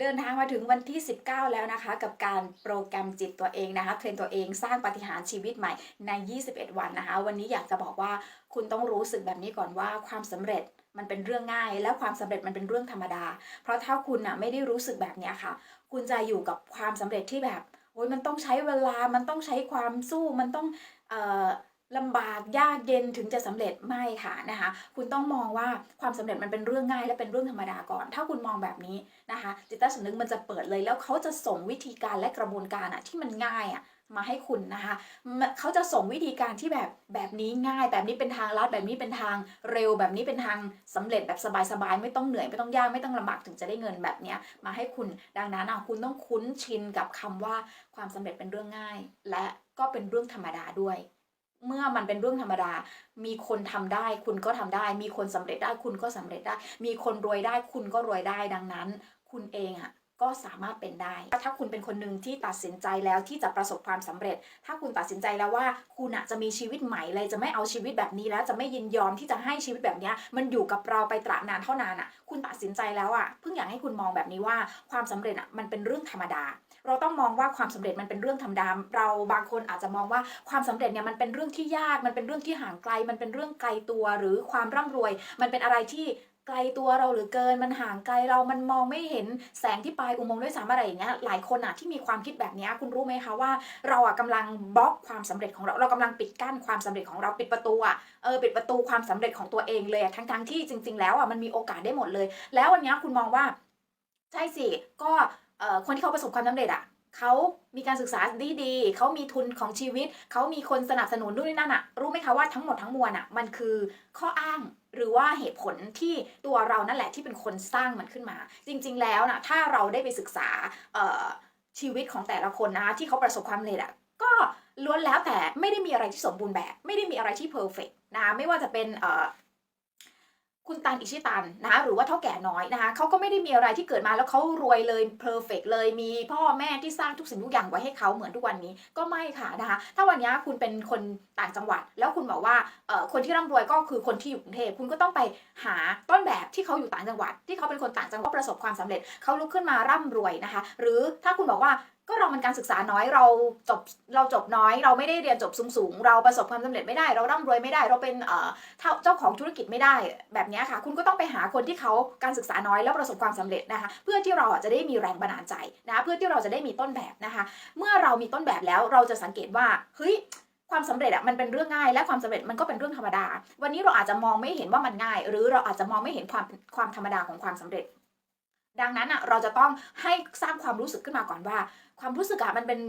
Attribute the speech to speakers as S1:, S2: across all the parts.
S1: เดินทางมาถึงวันที่ 19 แล้วนะคะ กับการโปรแกรมจิตตัวเองนะคะเทรนตัวเองสร้างปฏิหารชีวิตใหม่ใน 21 วันนะคะ วันนี้อยากจะบอกว่าคุณต้องรู้สึกแบบนี้ก่อนว่าความสำเร็จมันเป็นเรื่องง่าย และความสำเร็จมันเป็นเรื่องธรรมดา เพราะถ้าคุณน่ะไม่ได้รู้สึกแบบนี้ค่ะ คุณจะอยู่กับความสำเร็จที่แบบโอ้ยมันต้องใช้เวลามันต้องใช้ความสู้มันต้องเอ่อ ลำบากยากเย็นถึงจะสำเร็จไม่ค่ะนะคะ คุณต้องมองว่าความสำเร็จมันเป็นเรื่องง่ายและเป็นเรื่องธรรมดาก่อน ถ้าคุณมองแบบนี้นะคะ จิตใต้สำนึกมันจะเปิดเลย แล้วเขาจะส่งวิธีการและกระบวนการอะที่มันง่ายอะมาให้คุณนะคะ เขาจะส่งวิธีการที่แบบแบบนี้ง่าย แบบนี้เป็นทางลัดแบบนี้เป็นทางเร็ว แบบนี้เป็นทางสำเร็จแบบสบายๆไม่ต้องเหนื่อยไม่ต้องยากไม่ต้องลำบากถึงจะได้เงินแบบเนี้ยมาให้คุณ ดังนั้นอะคุณต้องคุ้นชินกับคำว่าความสำเร็จเป็นเรื่องง่าย และก็เป็นเรื่องธรรมดาด้วย เมื่อมันเป็นเรื่องธรรมดา มีคนทำได้ คุณก็ทำได้ มีคนสำเร็จได้ คุณก็สำเร็จได้ มีคนรวยได้ คุณก็รวยได้ดังนั้น คุณเองอะก็สามารถเป็นได้ ถ้าคุณเป็นคนหนึ่งที่ตัดสินใจแล้วที่จะประสบความสำเร็จ ถ้าคุณตัดสินใจแล้วว่าคุณอะจะมีชีวิตใหม่เลยจะไม่เอาชีวิตแบบนี้แล้วจะไม่ยินยอมที่จะให้ชีวิตแบบนี้มันอยู่กับเราไปตราบนานเท่านานอะ คุณตัดสินใจแล้วอะ เพิ่งอยากให้คุณมองแบบนี้ว่าความสำเร็จอะมันเป็นเรื่องธรรมดา เราต้องมองว่าความสำเร็จมันเป็นเรื่องธรรมดาเราบางคนอาจจะมองว่าความสำเร็จเนี่ยมันเป็นเรื่องที่ยาก มันเป็นเรื่องที่ห่างไกล มันเป็นเรื่องไกลตัวหรือความร่ำรวย มันเป็นอะไรที่ไกลตัวเราหรือเกินมันห่างไกลเรามันมองไม่เห็นแสงที่ปลายอุโมงค์ด้วยซ้ำอะไรอย่างเงี้ยหลายคนอะที่มีความคิดแบบเนี้ยคุณรู้ไหมคะว่า เราอะกำลังบล็อกความสำเร็จของเราเรากำลังปิดกั้นความสำเร็จของเราปิดประตูอะเออปิดประตูความสำเร็จของตัวเองเลยอะทั้งๆที่จริง ๆ แล้วอะมันมีโอกาสได้หมดเลย แล้ววันเนี้ยคุณมองว่าใช่สิก็ คนที่เขาประสบความสำเร็จอะเขามีการศึกษาดีๆเขามีทุนของชีวิต เขามีคนสนับสนุนด้วยนนั่นอะรู้ไหมคะว่าทั้งหมดทั้งมวลอะมันคือข้ออ้างหรือว่าเหตุผลที่ตัวเรานั่นแหละที่เป็นคนสร้างมันขึ้นมา จริง ๆ แล้วนะถ้าเราได้ไปศึกษาชีวิตของแต่ละคนนะที่เขาประสบความสำเร็จอะก็ล้วนแล้วแต่ไม่ได้มีอะไรที่สมบูรณ์แบบ ไม่ได้มีอะไรที่เพอร์เฟกนะคะไม่ว่าจะเป็น คุณตันอิชิตันนะคะหรือว่าเท่าแก่น้อยนะคะเขาก็ไม่ได้มีอะไรที่เกิดมาแล้วเขารวยเลยเพอร์เฟกเลยมีพ่อแม่ที่สร้างทุกสิ่งทุกอย่างไว้ให้เขาเหมือนทุกวันนี้ก็ไม่ค่ะนะคะถ้าวันนี้คุณเป็นคนต่างจังหวัด แล้วคุณบอกว่าเอ่อคนที่ร่ำรวยก็คือคนที่อยู่กรุงเทพคุณก็ต้องไปหาต้นแบบที่เขาอยู่ต่างจังหวัด ที่เขาเป็นคนต่างจังหวัดประสบความสำเร็จเขาลุกขึ้นมาร่ำรวยนะคะ หรือถ้าคุณบอกว่า ก็เรามันการศึกษาน้อยเราจบเราจบน้อย เราไม่ได้เรียนจบสูงๆเราประสบความสำเร็จไม่ได้ เราร่ำรวยไม่ได้ เราเป็นเจ้าของธุรกิจไม่ได้แบบนี้ค่ะ คุณก็ต้องไปหาคนที่เขาการศึกษาน้อยแล้วประสบความสำเร็จนะคะ เพื่อที่เราจะได้มีแรงบันดาลใจนะเพื่อที่เราจะได้มีต้นแบบนะคะ เมื่อเรามีต้นแบบแล้วเราจะสังเกตว่าเฮ้ยความสำเร็จอะมันเป็นเรื่องง่ายและความสำเร็จมันก็เป็นเรื่องธรรมดา วันนี้เราอาจจะมองไม่เห็นว่ามันง่าย หรือเราอาจจะมองไม่เห็นความความธรรมดาของความสำเร็จ ดังนั้นอะเราจะต้องให้สร้างความรู้สึกขึ้นมาก่อนว่า ความรู้สึกอะมันเป็น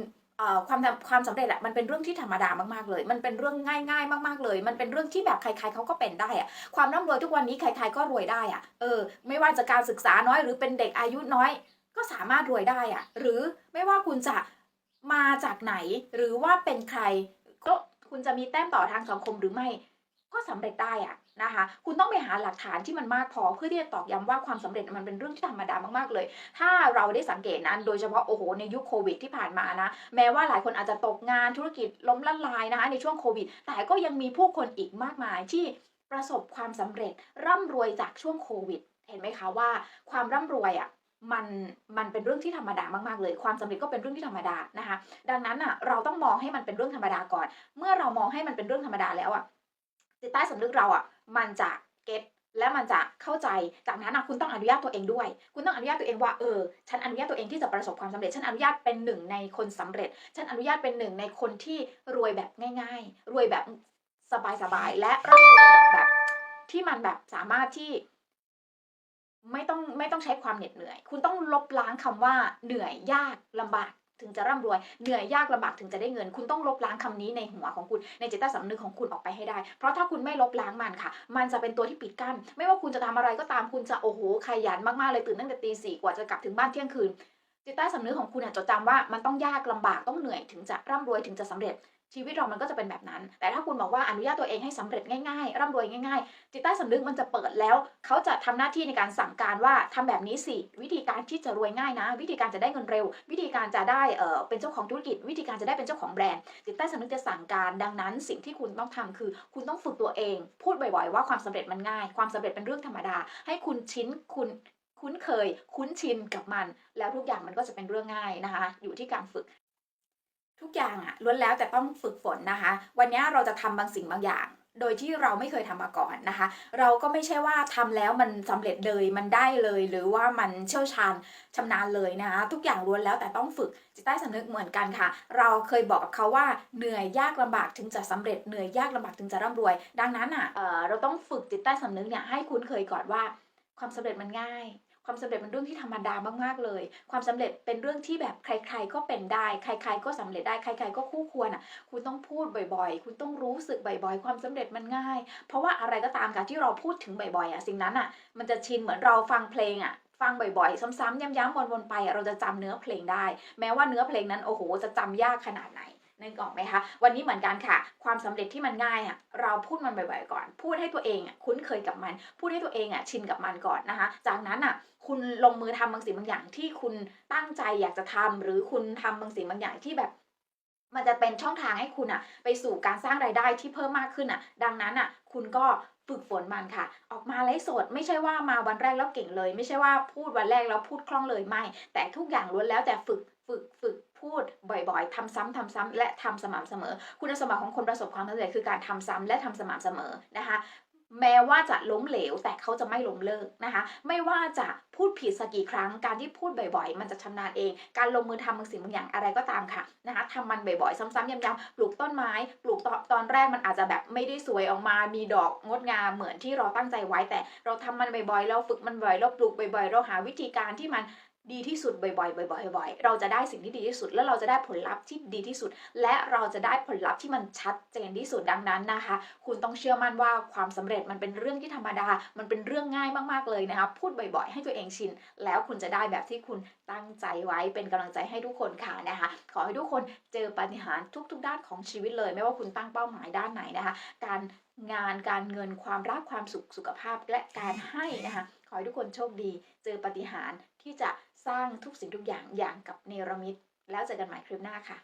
S1: ความความสำเร็จอะมันเป็นเรื่องที่ธรรมดามากๆเลย มันเป็นเรื่องง่ายๆ มากๆเลย มันเป็นเรื่องที่แบบใครๆเขาก็เป็นได้อะความร่ำรวยทุกวันนี้ใคร ๆก็รวยได้อะเออ ไม่ว่าจะการศึกษาน้อยหรือเป็นเด็กอายุน้อย ก็สามารถรวยได้อะหรือไม่ว่าคุณจะมาจากไหน หรือว่าเป็นใครก็คุณจะมีแต้มต่อทางสังคมหรือไม่ ก็สำเร็จได้อะ นะคะ คุณต้องไปหาหลักฐานที่มันมากพอเพื่อที่จะตอกย้ำว่าความสำเร็จมันเป็นเรื่องที่ธรรมดามากๆเลย ถ้าเราได้สังเกตนะโดยเฉพาะโอ้โหในยุคโควิดที่ผ่านมานะแม้ว่าหลายคนอาจจะตกงานธุรกิจล้มละลายนะคะในช่วงโควิด แต่ก็ยังมีผู้คนอีกมากมายที่ประสบความสำเร็จร่ำรวยจากช่วงโควิด เห็นไหมคะว่า ความร่ำรวยอะมันมันเป็นเรื่องที่ธรรมดามากๆเลย ความสำเร็จก็เป็นเรื่องที่ธรรมดานะคะ ดังนั้นอะเราต้องมองให้มันเป็นเรื่องธรรมดาก่อน เมื่อเรามองให้มันเป็นเรื่องธรรมดาแล้วอะ จิตใต้สำนึกเราอะมันจะเก็ตและมันจะเข้าใจ จากนั้นอะคุณต้องอนุญาตตัวเองด้วย คุณต้องอนุญาตตัวเองว่า เออ ฉันอนุญาตตัวเองที่จะประสบความสำเร็จ ฉันอนุญาตเป็นหนึ่งในคนสำเร็จ ฉันอนุญาตเป็นหนึ่งในคนที่รวยแบบง่าย ๆ รวยแบบสบายๆ และร่ำรวยแบบแบบที่มันแบบสามารถที่ ไม่ต้องไม่ต้องใช้ความเหน็ดเหนื่อย คุณต้องลบล้างคำว่าเหนื่อยยากลำบาก ถึงจะร่ำรวยเหนื่อยยากลำบากถึงจะได้เงิน คุณต้องลบล้างคำนี้ในหัวของคุณในจิตใต้สำนึกของคุณออกไปให้ได้ เพราะถ้าคุณไม่ลบล้างมันค่ะ มันจะเป็นตัวที่ปิดกั้น ไม่ว่าคุณจะทำอะไรก็ตามคุณจะโอ้โหขยันมากๆเลยตื่นตั้งแต่ตีสี่กว่าจะกลับถึงบ้านเที่ยงคืนจิตใต้สำนึกของคุณจดจำว่ามันต้องยากลำบากต้องเหนื่อยถึงจะร่ำรวยถึงจะสำเร็จ ชีวิตเรามันก็จะเป็นแบบนั้น แต่ถ้าคุณบอกว่าอนุญาตตัวเองให้สำเร็จง่ายๆ ร่ำรวยง่าย ๆ จิตใต้สำนึกมันจะเปิดแล้ว เขาจะทำหน้าที่ในการสั่งการว่าทำแบบนี้สิ วิธีการที่จะรวยง่ายนะ วิธีการจะได้เงินเร็ว วิธีการจะได้เออเป็นเจ้าของธุรกิจ วิธีการจะได้เป็นเจ้าของแบรนด์ จิตใต้สำนึกจะสั่งการ ดังนั้น สิ่งที่คุณต้องทำคือ คุณต้องฝึกตัวเอง พูดบ่อยๆ ว่าความสำเร็จมันง่าย ความสำเร็จเป็นเรื่องธรรมดา ให้คุณชิ้นคุณคุ้นเคย คุ้นชินกับมัน แล้วทุกอย่างมันก็จะเป็นเรื่องง่ายนะคะ อยู่ที่การฝึก อย่างอะล้วนแล้วแต่ต้องฝึกฝนนะคะ วันนี้เราจะทำบางสิ่งบางอย่าง โดยที่เราไม่เคยทำมาก่อนนะคะ เราก็ไม่ใช่ว่าทำแล้วมันสำเร็จเลยมันได้เลย หรือว่ามันเชี่ยวชาญชำนาญเลยนะคะ ทุกอย่างล้วนแล้วแต่ต้องฝึกจิตใต้สำนึกเหมือนกันค่ะ เราเคยบอกกับเขาว่าเหนื่อยยากลำบากถึงจะสำเร็จเหนื่อยยากลำบากถึงจะร่ำรวย ดังนั้นอะเเราต้องฝึกจิตใต้สำนึกเนี่ยให้คุ้นเคยก่อนว่าความสำเร็จมันง่าย ความสำเร็จเป็นเรื่องที่ธรรมดามากๆเลย ความสำเร็จเป็นเรื่องที่แบบใคร ๆ ก็เป็นได้ ใคร ๆ ก็สำเร็จได้ ใคร ๆ ก็คู่ควรอะ คุณต้องพูดบ่อย ๆ คุณต้องรู้สึกบ่อย ๆ ความสำเร็จมันง่าย เพราะว่าอะไรก็ตามค่ะที่เราพูดถึงบ่อยๆอะสิ่งนั้นอะ มันจะชินเหมือนเราฟังเพลงอะฟังบ่อยๆ ซ้ำๆ ย้ำๆ วนๆ ไป เราจะจำเนื้อเพลงได้ แม้ว่าเนื้อเพลงนั้น โอ้โห จะจำยากขนาดไหนนึกออกไหมคะ วันนี้เหมือนกันค่ะ ความสำเร็จที่มันง่ายอะ เราพูดมันบ่อยๆ ก่อน พูดให้ตัวเองอะคุ้นเคยกับมัน พูดให้ตัวเองอะชินกับมันก่อนนะคะ จากนั้นอะ คุณลงมือทำบางสิ่งบางอย่างที่คุณตั้งใจอยากจะทำหรือคุณทำบางสิ่งบางอย่างที่แบบ มันจะเป็นช่องทางให้คุณอะไปสู่การสร้างรายได้ที่เพิ่มมากขึ้นอะดังนั้นอะคุณก็ฝึกฝนมันค่ะ ออกมาไลฟ์สดไม่ใช่ว่ามาวันแรกแล้วเก่งเลย ไม่ใช่ว่าพูดวันแรกแล้วพูดคล่องเลยไม่ แต่ทุกอย่างล้วนแล้วแต่ฝึกฝึกฝึกพูดบ่อยๆทำซ้ำทำซ้ำและทำสม่ำเสมอ คุณสมบัติของคนประสบความสำเร็จคือการทำซ้ำและทำสม่ำเสมอนะคะ แม้ว่าจะล้มเหลวแต่เขาจะไม่ล้มเลิกนะคะ ไม่ว่าจะพูดผิดสักกี่ครั้ง การที่พูดบ่อยๆ มันจะชำนาญเอง การลงมือทำบางสิ่งบางอย่างอะไรก็ตามค่ะนะคะทำมันบ่อยๆ ซ้ำๆย้ำๆปลูกต้นไม้ ปลูกตอนตอนแรกมันอาจจะแบบไม่ได้สวยออกมา มีดอกงดงามเหมือนที่เราตั้งใจไว้แต่เราทำมันบ่อยๆ เราฝึกมันบ่อยเราปลูกบ่อยๆ เราหาวิธีการที่มัน ดีที่สุดบ่อยๆบ่อยๆบ่อยๆเราจะได้สิ่งที่ดีที่สุด แล้วเราจะได้ผลลัพธ์ที่ดีที่สุด และเราจะได้ผลลัพธ์ที่มันชัดเจนที่สุดดังนั้นนะคะ คุณต้องเชื่อมั่นว่าความสำเร็จมันเป็นเรื่องที่ธรรมดา มันเป็นเรื่องง่ายมากๆเลยนะคะพูดบ่อยๆ ให้ตัวเองชิน แล้วคุณจะได้แบบที่คุณตั้งใจไว้เป็นกำลังใจให้ทุกคนค่ะนะคะ ขอให้ทุกคนเจอปาฏิหาริย์ทุก ๆ ด้านของชีวิตเลย ไม่ว่าคุณตั้งเป้าหมายด้านไหนนะคะ การงานการเงินความรักความสุขสุขภาพและการให้นะคะ ขอให้ทุกคนโชคดี เจอปาฏิหาริย์ ที่จะสร้างทุกสิ่งทุกอย่างอย่างกับเนรมิต แล้วเจอกันใหม่คลิปหน้าค่ะ